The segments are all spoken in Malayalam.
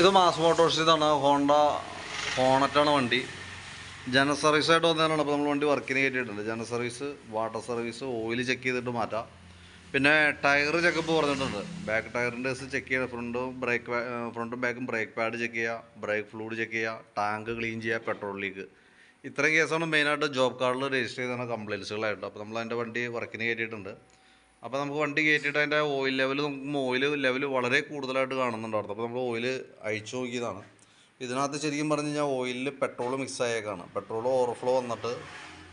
ഇത് മാസ് മോട്ടോഴ്സ് ഇതാണ്. ഹോണ്ട ഹോണറ്റാണ് വണ്ടി. ജന സർവീസ് ആയിട്ട് വന്നതാണ്. അപ്പോൾ നമ്മൾ വണ്ടി വർക്കിന് കയറ്റിയിട്ടുണ്ട് ജന service water service oil check ചെയ്തിട്ട് മാറ്റാം. പിന്നെ ടയർ ചെക്കപ്പ് പറഞ്ഞിട്ടുണ്ട്. ബാക്ക് ടയറിന്റെ ദിവസം ചെക്ക് ചെയ്യുക ഫ്രണ്ടും ബ്രേക്ക് ഫ്രണ്ടും ബാക്കും ബ്രേക്ക് പാഡ് ചെക്ക് ചെയ്യുക ബ്രേക്ക് ഫ്ലൂഡ് ചെക്ക് ചെയ്യുക ടാങ്ക് ക്ലീൻ ചെയ്യുക പെട്രോൾ ലീക്ക് ഇത്രയും കേസാണ് മെയിനായിട്ട് ജോബ് കാർഡിൽ രജിസ്റ്റർ ചെയ്താണ് കംപ്ലയിൻസുകളായിട്ട് അപ്പോൾ നമ്മൾ അതിന്റെ വണ്ടി വർക്കിന് കയറ്റിയിട്ടുണ്ട് അപ്പോൾ നമുക്ക് വണ്ടി കയറ്റിയിട്ട് അതിന്റെ ഓയിൽ ലെവൽ നമുക്ക് ഓയിൽ ലെവൽ വളരെ കൂടുതലായിട്ട് കാണുന്നുണ്ടായിരുന്നു അപ്പോൾ നമ്മൾ ഓയിൽ അഴിച്ചു നോക്കിയതാണ്. ഇതിനകത്ത് ശരിക്കും പറഞ്ഞു കഴിഞ്ഞാൽ ഓയിലിൽ പെട്രോൾ മിക്സ് ആയേക്കാണ്. പെട്രോൾ ഓവർഫ്ലോ വന്നിട്ട്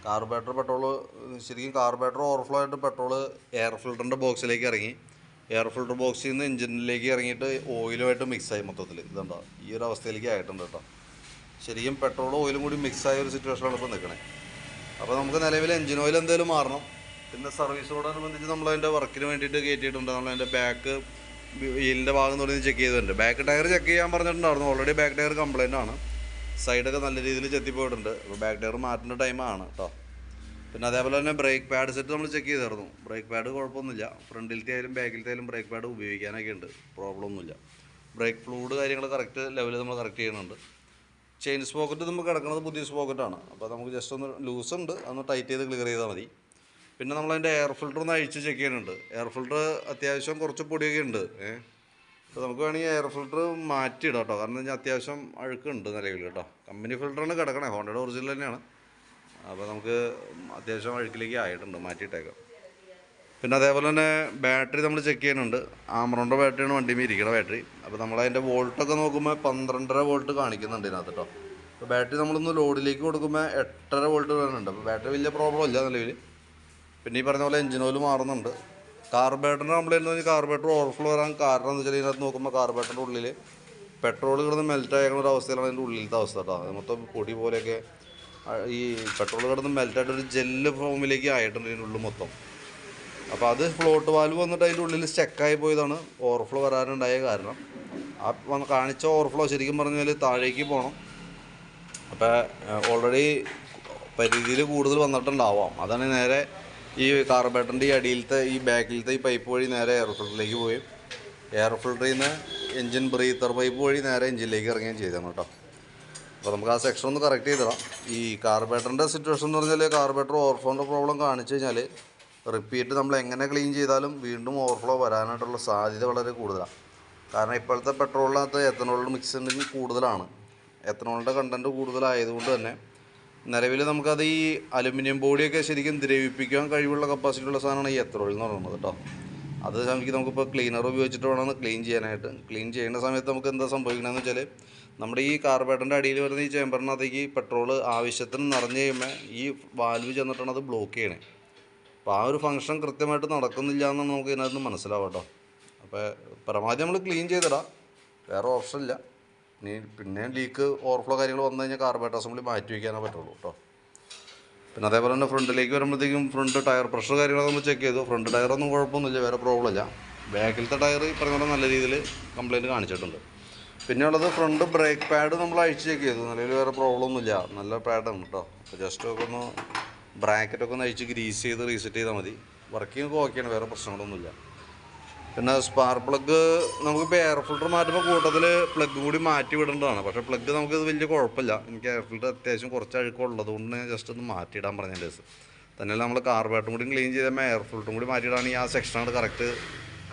കാർബറേറ്റർ പെട്രോൾ ശരിക്കും കാർബറേറ്റർ ഓവർഫ്ലോ ആയിട്ട് പെട്രോൾ എയർ ഫിൽറ്ററിന്റെ ബോക്സിലേക്ക് ഇറങ്ങി. എയർ ഫിൽറ്റർ ബോക്സിൽ നിന്ന് എഞ്ചിനിലേക്ക് ഇറങ്ങിയിട്ട് ഓയിലുമായിട്ട് മിക്സ് ആയി മൊത്തത്തിൽ. ഇതുണ്ടോ ഈ ഒരു അവസ്ഥയിലേക്ക് ആയിട്ടുണ്ട് കേട്ടോ. ശരിക്കും പെട്രോളും ഓയിലും കൂടി മിക്സ് ആയ ഒരു സിറ്റുവേഷനാണ് ഇപ്പോൾ നിൽക്കണേ അപ്പോൾ നമുക്ക് നിലവിൽ എഞ്ചിൻ ഓയിൽ എന്തെങ്കിലും മാറണം. പിന്നെ സർവീസിനോടനുബന്ധിച്ച് നമ്മൾ അതിന്റെ വർക്കിന് വേണ്ടിയിട്ട് കയറ്റിയിട്ടുണ്ട്. നമ്മൾ അതിന്റെ ബാക്ക് വീലിന്റെ ഭാഗം തുടങ്ങി ചെക്ക് ചെയ്തിട്ടുണ്ട്. ബാക്ക് ടയർ ചെക്ക് ചെയ്യാൻ പറഞ്ഞിട്ടുണ്ടായിരുന്നു. ഓൾറെഡി ബാക്ക് ടയർ കംപ്ലൈന്റ് ആണ്. സൈഡൊക്കെ നല്ല രീതിയിൽ ചെത്തിപ്പോയിട്ടുണ്ട്. അപ്പോൾ ബാക്ക് ടയർ മാറ്റേണ്ട ടൈമാണ് കേട്ടോ പിന്നെ അതേപോലെ തന്നെ ബ്രേക്ക് പാഡ് സെറ്റ് നമ്മൾ ചെക്ക് ചെയ്തായിരുന്നു. ബ്രേക്ക് പാഡ് കുഴപ്പമൊന്നുമില്ല. ഫ്രണ്ടിലത്തെ ആയാലും ബാക്കിലത്തെ ആയാലും ബ്രേക്ക് പാഡ് ഉപയോഗിക്കാനൊക്കെ ഉണ്ട്. പ്രോബ്ലം ഒന്നുമില്ല. ബ്രേക്ക് ഫ്ലൂഡ് കാര്യങ്ങൾ കറക്റ്റ് ലെവലിൽ നമ്മൾ കറക്റ്റ് ചെയ്യുന്നുണ്ട്. ചെയിൻ സ്പോക്കറ്റ് നമുക്ക് കിടക്കുന്നത് പുതിയ സ്പോക്കറ്റാണ് അപ്പോൾ നമുക്ക് ജസ്റ്റ് ഒന്ന് ലൂസ് ഉണ്ട്. അതൊന്ന് ടൈറ്റ് ചെയ്ത് ക്ലിയർ ചെയ്താൽ മതി. പിന്നെ നമ്മളതിന്റെ എയർ ഫിൽട്ടർ ഒന്ന് അഴിച്ച് ചെക്ക് ചെയ്യുന്നുണ്ട്. എയർ ഫിൽട്ടർ അത്യാവശ്യം കുറച്ച് പൊടിയൊക്കെ ഉണ്ട് ഏഹ് അപ്പോൾ നമുക്ക് വേണമെങ്കിൽ എയർ ഫിൽട്ടർ മാറ്റിയിടാം കേട്ടോ. കാരണം വെച്ചാൽ അത്യാവശ്യം അഴുക്കുണ്ട് നിലവിൽ കേട്ടോ. കമ്പനി ഫിൽട്ടറാണ് കിടക്കണേ. ഹോണ്ടയുടെ ഒറിജിനൽ തന്നെയാണ്. അപ്പോൾ നമുക്ക് അത്യാവശ്യം അഴുക്കിലേക്ക് ആയിട്ടുണ്ട്. മാറ്റിയിട്ടേക്കാം. പിന്നെ അതേപോലെ തന്നെ ബാറ്ററി നമ്മൾ ചെക്ക് ചെയ്യുന്നുണ്ട്. ആമറോണ്ടോ ബാറ്ററിയാണ് വണ്ടിയിൽ ഇരിക്കുന്ന ബാറ്ററി അപ്പോൾ നമ്മളതിന്റെ വോൾട്ടൊക്കെ നോക്കുമ്പോൾ പന്ത്രണ്ടര വോൾട്ട് കാണിക്കുന്നുണ്ട് ഇതിനകത്ത് കേട്ടോ. അപ്പോൾ ബാറ്ററി നമ്മളൊന്ന് ലോഡിലേക്ക് കൊടുക്കുമ്പോൾ എട്ടര വോൾട്ട് വരുന്നുണ്ട്. അപ്പോൾ ബാറ്ററി വലിയ പ്രോബ്ലം ഇല്ല നിലവിൽ പിന്നെ ഈ പറഞ്ഞ പോലെ എഞ്ചിൻ ഓയിൽ മാറുന്നുണ്ട്. കാർബേറ്ററിന്റെ കംപ്ലൈന്റ് എന്ന് കാർബേറ്റർ ഓവർഫ്ലോ വരാൻ കാരണം എന്ന് വെച്ചാൽ ഇതിനകത്ത് നോക്കുമ്പോൾ കാർബേറ്ററിന്റെ ഉള്ളിൽ പെട്രോൾ കിടന്ന് മെൽറ്റ് ആയിരിക്കുന്ന ഒരു അവസ്ഥയിലാണ് അതിന്റെ ഉള്ളിലത്തെ അവസ്ഥ കേട്ടോ മൊത്തം പൊടി പോലെയൊക്കെ ഈ പെട്രോൾ കിടന്ന് മെൽറ്റായിട്ട് ഒരു ജെല്ല് ഫോമിലേക്ക് ആയിട്ടുണ്ട് ഇതിന്റെ ഉള്ളിൽ മൊത്തം. അപ്പോൾ അത് ഫ്ലോട്ട് വാൽവ് വന്നിട്ട് അതിന്റെ ഉള്ളിൽ സ്റ്റക്കായി പോയതാണ്. ഓവർഫ്ലോ വരാനുണ്ടായ കാരണം. ആ വന്ന് കാണിച്ച ഓവർഫ്ലോ ശരിക്കും പറഞ്ഞാൽ താഴേക്ക് പോകണം അപ്പോൾ ഓൾറെഡി പരിധിയിൽ കൂടുതൽ വന്നിട്ടുണ്ടാവാം. അതാണ് നേരെ ഈ കാർബേറ്ററിന്റെ ഈ അടിയിലത്തെ ഈ ബാക്കിലത്തെ ഈ പൈപ്പ് വഴി നേരെ എയർ ഫിൽറ്ററിലേക്ക് പോയി. എയർ ഫിൽറ്ററിൽ നിന്ന് എൻജിൻ ബ്രീത്തർ പൈപ്പ് വഴി നേരെ എഞ്ചിനിലേക്ക് ഇറങ്ങുകയും ചെയ്തതാണ് കേട്ടോ. അപ്പോൾ നമുക്ക് ആ സെക്ഷൻ ഒന്ന് കറക്റ്റ് ചെയ്തിടാം. ഈ കാർബേറ്ററിന്റെ സിറ്റുവേഷൻ എന്ന് പറഞ്ഞാൽ കാർബേറ്റർ ഓവർഫ്ലോന്റെ പ്രോബ്ലം കാണിച്ചു കഴിഞ്ഞാൽ റിപ്പീറ്റ് നമ്മൾ എങ്ങനെ ക്ലീൻ ചെയ്താലും വീണ്ടും ഓവർഫ്ലോ വരാനായിട്ടുള്ള സാധ്യത വളരെ കൂടുതലാണ്. കാരണം ഇപ്പോഴത്തെ പെട്രോളിനകത്ത് എത്തനോളിന്റെ മിക്സിന്റെ കൂടുതലാണ്. എത്തനോളിന്റെ കണ്ടന്റ് കൂടുതലായതുകൊണ്ട് തന്നെ നിലവിൽ നമുക്കത് ഈ അലുമിനിയം ബോഡിയൊക്കെ ശരിക്കും ദ്രവിപ്പിക്കാൻ കഴിവുള്ള കപ്പാസിറ്റി ഉള്ള സാധനമാണ് ഈ എത്തനോൾ എന്ന് പറയുന്നത് കേട്ടോ അത് നമുക്ക് നമുക്കിപ്പോൾ ക്ലീനർ ഉപയോഗിച്ചിട്ട് വേണം ക്ലീൻ ചെയ്യാനായിട്ട്. ക്ലീൻ ചെയ്യുന്ന സമയത്ത് നമുക്ക് എന്താ സംഭവിക്കണമെന്ന് വെച്ചാൽ നമ്മുടെ ഈ കാർബേറ്ററിന്റെ അടിയിൽ വരുന്ന ഈ ചേമ്പറിനകത്തേക്ക് പെട്രോൾ ആവശ്യത്തിന് നിറഞ്ഞു കഴിയുമ്പോൾ ഈ വാൽവ് ചെന്നിട്ടാണ് അത് ബ്ലോക്ക് ചെയ്യണേ. അപ്പോൾ ആ ഒരു ഫംഗ്ഷൻ കൃത്യമായിട്ട് നടക്കുന്നില്ല എന്ന് നമുക്ക് ഇതിനകത്ത് മനസ്സിലാവും കേട്ടോ അപ്പോൾ പരമാവധി നമ്മൾ ക്ലീൻ ചെയ്തിടാം. വേറെ ഓപ്ഷൻ ഇല്ല. ഇനി പിന്നെ ലീക്ക് ഓവർഫ്ലോ കാര്യങ്ങൾ വന്നു കഴിഞ്ഞാൽ കാർബേറ്റ് അസംബ്ലി മാറ്റി വയ്ക്കാനേ പറ്റുള്ളൂ കേട്ടോ പിന്നെ അതേപോലെ തന്നെ ഫ്രണ്ടിലേക്ക് വരുമ്പോഴത്തേക്കും ഫ്രണ്ട് ടയർ പ്രഷർ കാര്യങ്ങളൊക്കെ നമ്മൾ ചെക്ക് ചെയ്തു. ഫ്രണ്ട് ടയറൊന്നും കുഴപ്പമൊന്നുമില്ല വേറെ പ്രോബ്ലം ഇല്ല. ബാക്കിലത്തെ ടയർ ഈ പറഞ്ഞ നല്ല രീതിയിൽ കംപ്ലയിന്റ് കാണിച്ചിട്ടുണ്ട്. പിന്നെ ഉള്ളത് ഫ്രണ്ട് ബ്രേക്ക് പാഡ് നമ്മൾ അഴിച്ച് ചെക്ക് ചെയ്തു. നിലവിൽ വേറെ പ്രോബ്ലം ഒന്നുമില്ല. നല്ല പാഡാണ് കേട്ടോ അപ്പോൾ ജസ്റ്റ് ഒക്കെ ഒന്ന് ബ്രാക്കറ്റൊക്കെ ഒന്ന് അഴിച്ച് ഗ്രീസ് ചെയ്ത് റീസെറ്റ് ചെയ്താൽ മതി. വർക്കിംഗ് ഒക്കെ ഓക്കെയാണ് വേറെ പ്രശ്നങ്ങളൊന്നുമില്ല. പിന്നെ സ്പാർ പ്ലഗ് നമുക്കിപ്പോൾ എയർ ഫിൽറ്റർ മാറ്റുമ്പോൾ കൂട്ടത്തിൽ പ്ലഗ് കൂടി മാറ്റി വിടേണ്ടതാണ്. പക്ഷേ പ്ലഗ് നമുക്ക് ഇത് വലിയ കുഴപ്പമില്ല. എനിക്ക് എയർ ഫിൽറ്റർ അത്യാവശ്യം കുറച്ച് അഴുക്കുള്ളത് കൊണ്ട് ജസ്റ്റ് ഒന്ന് മാറ്റിയിടാൻ പറഞ്ഞ ഡേസ് തന്നെയല്ല നമ്മൾ കാർബേറ്റും കൂടി ക്ലീൻ ചെയ്ത എയർ ഫിൽറ്ററും കൂടി മാറ്റിയിടാണെങ്കിൽ ആ സെക്ഷനാണ് കറക്റ്റ്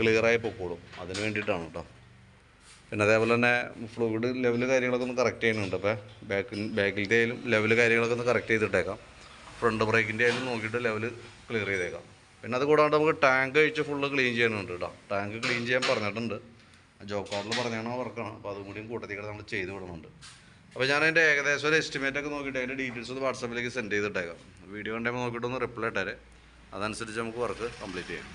ക്ലിയറായി പൊക്കോളും. അതിന് വേണ്ടിയിട്ടാണ് കേട്ടോ പിന്നെ അതേപോലെ തന്നെ ഫ്ലൂയിഡ് ലെവൽ കാര്യങ്ങളൊക്കെ ഒന്ന് കറക്റ്റ് ചെയ്യുന്നുണ്ട്. അപ്പോൾ ബാക്കിൽ ബാക്കിലത്തെ ആയാലും ലെവൽ കാര്യങ്ങളൊക്കെ ഒന്ന് കറക്റ്റ് ചെയ്തിട്ടേക്കാം. ഫ്രണ്ട് ബ്രേക്കിന്റെ ആയാലും നോക്കിയിട്ട് ലെവൽ ക്ലിയർ ചെയ്തേക്കാം. പിന്നെ അത് കൂടാണ്ട് നമുക്ക് ടാങ്ക് കഴിച്ച് ഫുള്ള് ക്ലീൻ ചെയ്യാനുണ്ട് കേട്ടോ ടാങ്ക് ക്ലീൻ ചെയ്യാൻ പറഞ്ഞിട്ടുണ്ട്. ജോബ് കാർഡിൽ പറഞ്ഞാണോ വർക്കാണ് അപ്പോൾ അതും കൂടിയും കൂട്ടത്തിൽ നമ്മൾ ചെയ്ത് വിടുന്നുണ്ട്. അപ്പോൾ ഞാൻ അതിന്റെ ഏകദേശം ഒരു എസ്റ്റിമേറ്റ് ഒക്കെ നോക്കിയിട്ട് അതിന്റെ ഡീറ്റെയിൽസ് ഒന്ന് വാട്സാപ്പിലേക്ക് സെൻഡ് ചെയ്തിട്ടേക്കാം. വീഡിയോ കണ്ടേ നോക്കിയിട്ടൊന്ന് റിപ്ലൈ ഇട്ടേരെ. അതനുസരിച്ച് നമുക്ക് വർക്ക് കംപ്ലീറ്റ് ചെയ്യാം.